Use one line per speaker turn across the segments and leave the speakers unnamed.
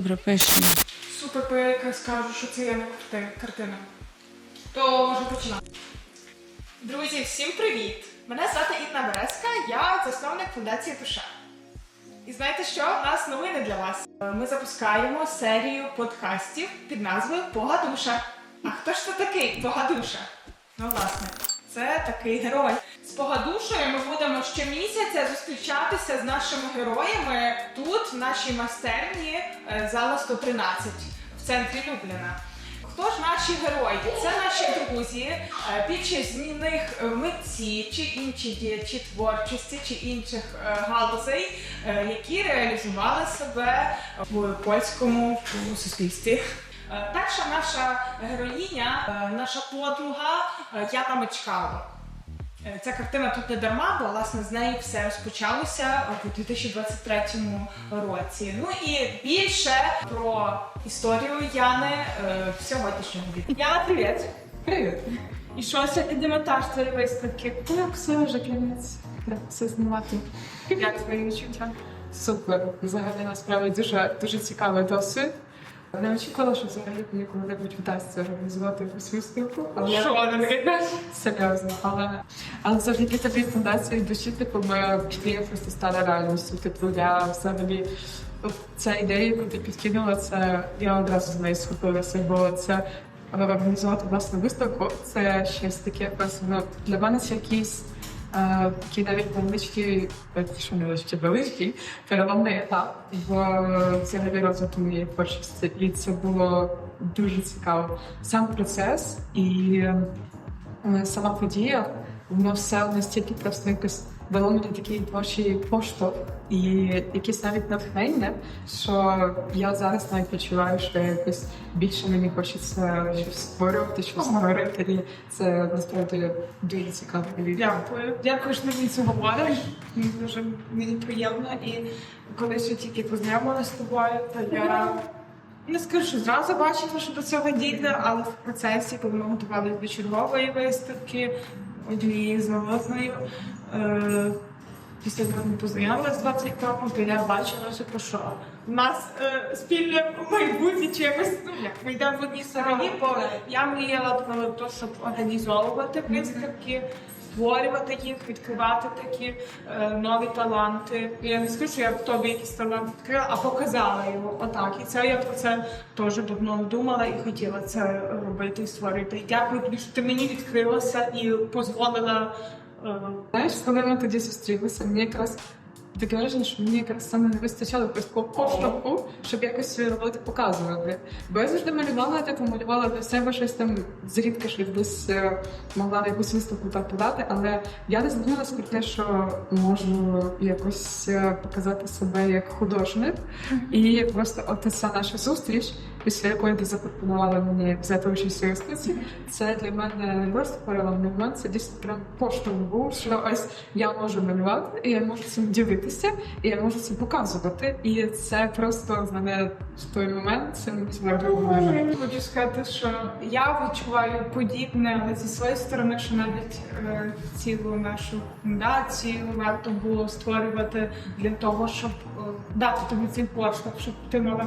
Добре, пишемо.
Супер, бо я якраз скажу, що це є картина. То може починати. Друзі, всім привіт! Мене звати Інна Березка, я засновник фундації Душа. І знаєте що? У нас новини для вас. Ми запускаємо серію подкастів під назвою Погадуша. А хто ж це такий Погадуша? Ну, власне, це такий герой. З Погадушою ми будемо щомісяця зустрічатися з нашими героями тут, в нашій майстерні е, зала 113 в центрі Любліна. Хто ж наші герої? Це наші друзі, вітчизняних е, митці чи інші діячі творчості чи інших е, галузей, які реалізували себе в польському суспільстві. Перша наша героїня, наша подруга Яна Мечкало. Е, Ця картина тут не дарма, бо власне з неї все розпочалося у 2023 році. Ну і більше про історію Яни е, в сьогоднішньому відео. Яна, привіт!
Привіт.
І що сьогодні демонтаж твоєї виставки?
Так, все вже кінець. Все знімати.
Як твої відчуття?
Супер. Взагалі насправді дуже дуже цікавий досвід. Не очікувала, що взагалі мені коли-небудь вдасться організувати якусь виставку. Але я-
Що вона таке?
серйозно. Але, але завдяки тобі фундації душі, типу, ми мрія просто стала реальністю. Типу, я взагалі от ця ідея, яку ти підкинула, це я одразу з нею схопилася, бо це е, організувати власну виставку. Це щось таке просто ну, для мене це якийсь. Такий навіть невеличкі, що невеличкі великий переломний етап в взагалі розвитку моєї творчості. І це було дуже цікаво. Сам процес і сама подія, воно все настільки просто якось дало мені такий творчий поштовх і якесь навіть натхнення, що я зараз навіть відчуваю, що якось більше мені хочеться щось створювати, щось створити. І це насправді дуже цікаво.
Дякую. Дякую, що мені це говориш. Мені дуже мені приємно. І коли ще тільки познайомилася з тобою, то я не скажу, що зразу бачила, що до цього дійде, але в процесі, коли ми готувалися до чергової виставки, однієї з молодною, е, після того ми познайомилися з 20 років, то я бачила, що про що. У нас е, спільне майбутнє чимось, ну ми йдемо в одній стороні, бо я мріяла про те, щоб організовувати виставки, створювати їх, відкривати такі е, нові таланти. Я не скажу, що я в тобі якийсь талант відкрила, а показала його отак. І це я про це теж давно думала і хотіла це робити і створити. І дякую що ти мені відкрилася і дозволила.
Знаєш, коли ми тоді зустрілися, мені якраз таке враження, що мені якраз саме не вистачало такого поштовху, щоб якось свої роботи показувати. Бо я завжди малювала, типу малювала для себе щось там зрідка щось десь е, могла на якусь виставку так подати, але я не задумалася про те, що можу якось е, показати себе як художник. І просто от ця наша зустріч, після якої ти запропонувала мені взяти участь у виставці, це для мене не просто переломний момент, це дійсно прям поштовх був, що ось я можу малювати, і я можу цим ділитися, і я можу це показувати. І це просто з мене в той момент це не
Хочу сказати, що я відчуваю подібне, але зі своєї сторони, що навіть е, цілу нашу фундацію варто було створювати для того, щоб е, дати тобі цей поштовх, щоб ти мала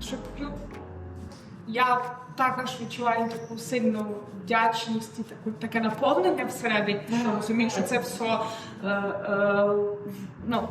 щоб ну, я також відчуваю таку сильну вдячність і таку таке наповнення всередині, що розумію, що це все е, е, ну,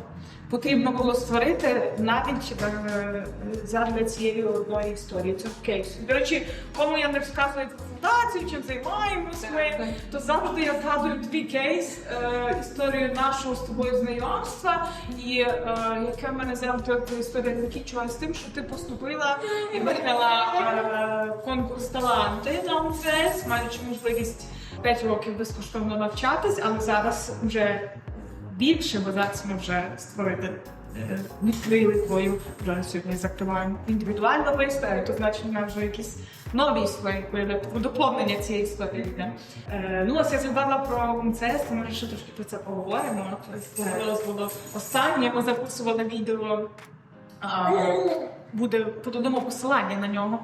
потрібно було створити навіть е, задля цієї одної історії. Це кейс. До речі, кому я не розказую фундацію, чим займаємося ми, то завжди я згадую твій кейс, е, історію нашого з тобою знайомства, і е, яке в мене завжди історія закінчилася з тим, що ти поступила і виграла е, конкурс таланти на УНЗС, маючи можливість 5 років безкоштовно навчатись, але зараз вже більше, бо зараз ми вже створити. е, Відкрили твою вже сьогодні закриваємо індивідуальну виставу, то значить у нас вже якісь нові історії доповнення цієї історії. Е, ну ось я згадала про МЦС, то може ще трошки про це поговоримо. Ось Це було останнє. Ми записували відео. а, Буде подамо посилання на нього.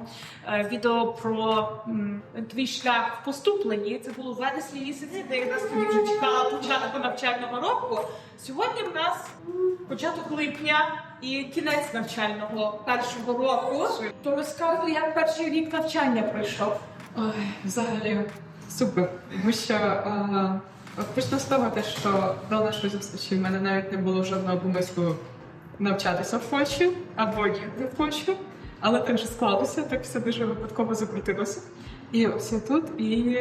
Е, Відео про твій шлях в поступленні. Це було в вересні місяці, де я нас тоді вже чекала початку навчального року. Сьогодні в нас початок липня. і кінець навчального першого року. То розказуй, як перший рік навчання пройшов.
Ой, взагалі супер. Тому що почну з того, те, що до нашої зустрічі в мене навіть не було жодного помислу навчатися Польщі або їхати в Польщу. Але так же склалося, так все дуже випадково закрутилося. І ось я тут, і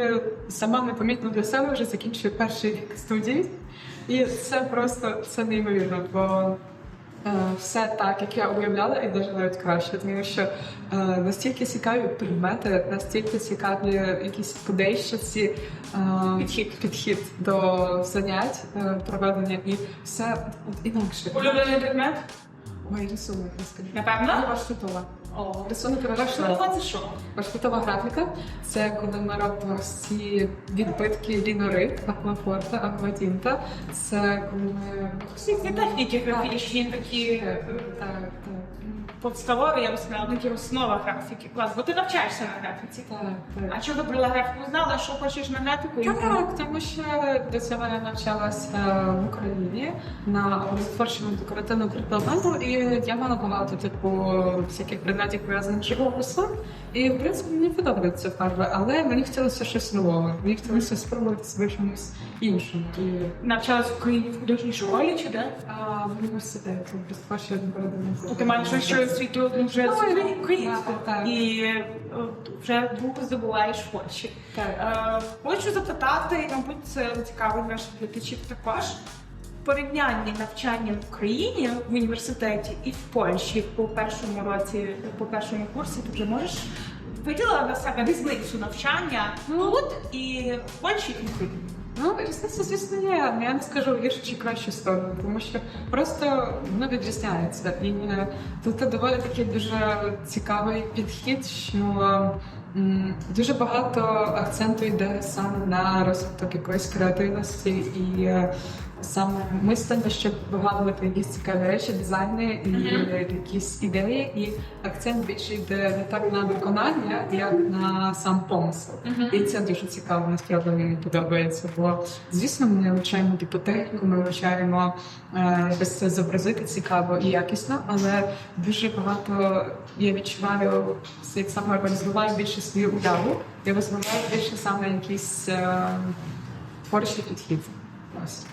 сама непомітно для себе вже закінчую перший рік студії. І це просто це неймовірно, бо все так, як я уявляла, і навіть навіть краще, тому що е, настільки цікаві предмети, настільки цікаві якісь подейщиці, е,
Підхід.
підхід до занять е, проведення і все інакше.
Улюблений предмет?
Ой, рисунок, розкажи.
Напевно?
Ваштутова.
О,
Рисунок
Ваша це що?
Ваштутова графіка це коли ми робимо всі відбитки лінори, аквафорта, акватінта. Це коли ми
Всі ці техніки графічні такі
так, так.
Подставові, я б сказала, такі основа графіки. Клас, бо ти навчаєшся на графіці.
Так, так.
А чого вибрала графіку? Знала, що хочеш на графіку? і
Так, тому що до цього я навчалася в Україні на творчому декоративному прикладанню, і я мала багато типу всяких предметів пов'язаних з живописом. І в принципі мені подобаються фарби, але мені хотілося щось нового. Мені хотілося спробувати себе чомусь іншим. І
Навчалась в Україні в художній школі чи де?
а, в університеті без творчого декоративного
Ну, Ти маєш щось освіту вже
Ну, так,
і е, вже в Польщі.
Так.
Е, Хочу запитати, мабуть, це цікавить наших глядачів також. Порівняння навчання в Україні в університеті і в Польщі по першому році, по першому курсі, ти вже можеш виділила на себе різницю навчання тут і в Польщі і в Україні.
Ну, різниця, звісно, є. Я не скажу гіршу чи кращу сторону, тому що просто воно відрізняється. І е, тут доволі такий дуже цікавий підхід, що дуже багато акценту йде саме на розвиток якоїсь креативності і е, саме мислення, щоб вигадувати якісь цікаві речі, дизайни і е, якісь ідеї. І акцент більше йде не так на виконання, як на сам помисел. І це дуже цікаво, насправді мені подобається. Бо звісно, ми вивчаємо типу техніку, ми вивчаємо е, якось це зобразити цікаво і якісно, але дуже багато я відчуваю як саме розвиваю більше свою уяву, я розвиваю більше саме якийсь е, творчий підхід. Ось.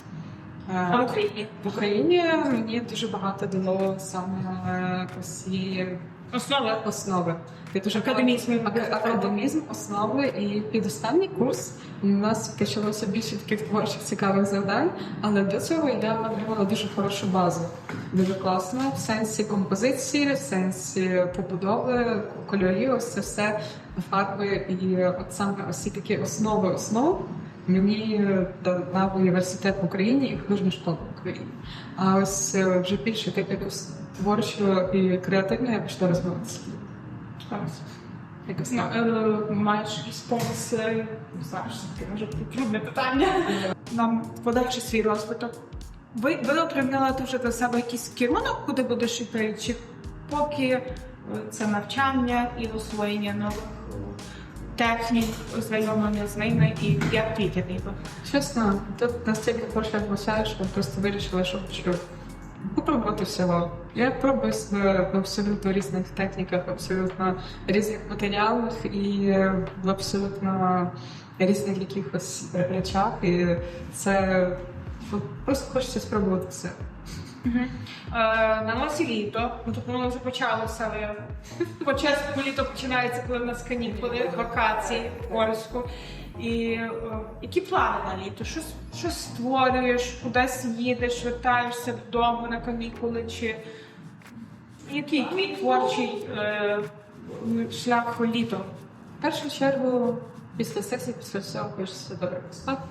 Е,
А в Україні
в Україні мені дуже багато дало саме е, ось цієї
основа
основи. Я дуже
Академізм.
Академізм, основи і під останній курс у нас почалося більше таких творчих цікавих завдань, але до цього я отримала дуже хорошу базу. Дуже класно в сенсі композиції, в сенсі побудови, кольорів, ось це все фарби і от саме ось ці такі основи основ. Мені дав університет в Україні і художня школа в Україні. А ось е, вже більше так якось творчо і креативно я пішла розвиватися. Якось
Ну, е, маєш якісь помисли, не знаю, що таке може трудне питання. Нам подальший свій розвиток. Ви, ви отримали дуже для себе якийсь керунок, куди будеш йти, чи поки е, це навчання і освоєння нових е, технік, ознайомлення з ними і як твій ніби?
Чесно, тут настільки хороша атмосфера, що просто вирішила, що хочу попробувати всього. Я пробую себе в абсолютно різних техніках, абсолютно різних матеріалах і в абсолютно різних якихось речах. І це просто хочеться спробувати все.
Е, на носі літо, ну воно вже почалося, але початку літо починається, коли в нас канікули, вакації в польську. І е, які плани на літо? Щось створюєш, кудись їдеш, вертаєшся додому на канікули, чи який твій творчий е, шлях літо?
В першу чергу, після сесії, після всього хочеться добре поспати.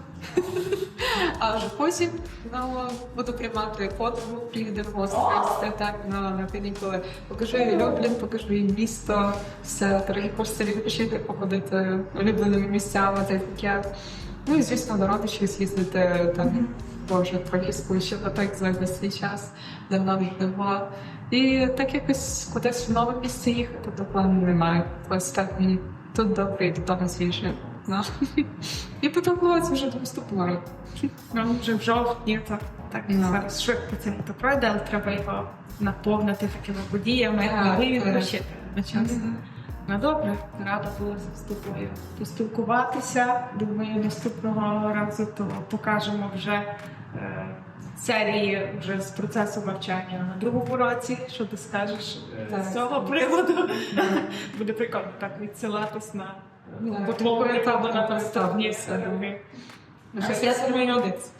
А вже потім ну, буду приймати подругу, приїде в гості, так на, на канікули. Покажу їй Люблін, покажу їй місто, все, дорогі хочеться відпочити, походити улюбленими місцями, та таке. Ну і звісно, до родичів з'їздити там. Боже, ще на так весь цей час давно не було. І так якось кудись в нове місце їхати, то плану немає. Ось так мені тут добре і додому свіже. Класно. І подобалося вже до вступної.
Ну, вже в жовтні, так, так
Ну.
зараз швидко це не пройде, але треба його наповнити такими подіями,
Так,
коли він
так.
на час. Ну добре, рада була з тобою поспілкуватися. Думаю, наступного разу то покажемо вже е, серії вже з процесу навчання на другому році. Що ти скажеш е, з цього приводу? Буде прикольно так відсилатись на
Так.
готовий етап на
Так,
наступні
так,
все.
Вже я молодець.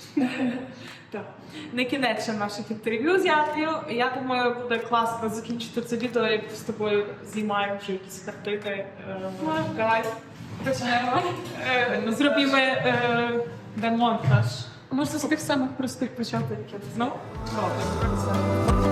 Так. На кінець ще наших інтерв'ю з Яною. Я думаю, буде класно закінчити це відео, як з тобою знімаємо вже якісь картини. Е, Давай почнемо. Е, ну, Зробімо е, демонтаж.
Можна з тих самих простих почати, як я
Ну,
Light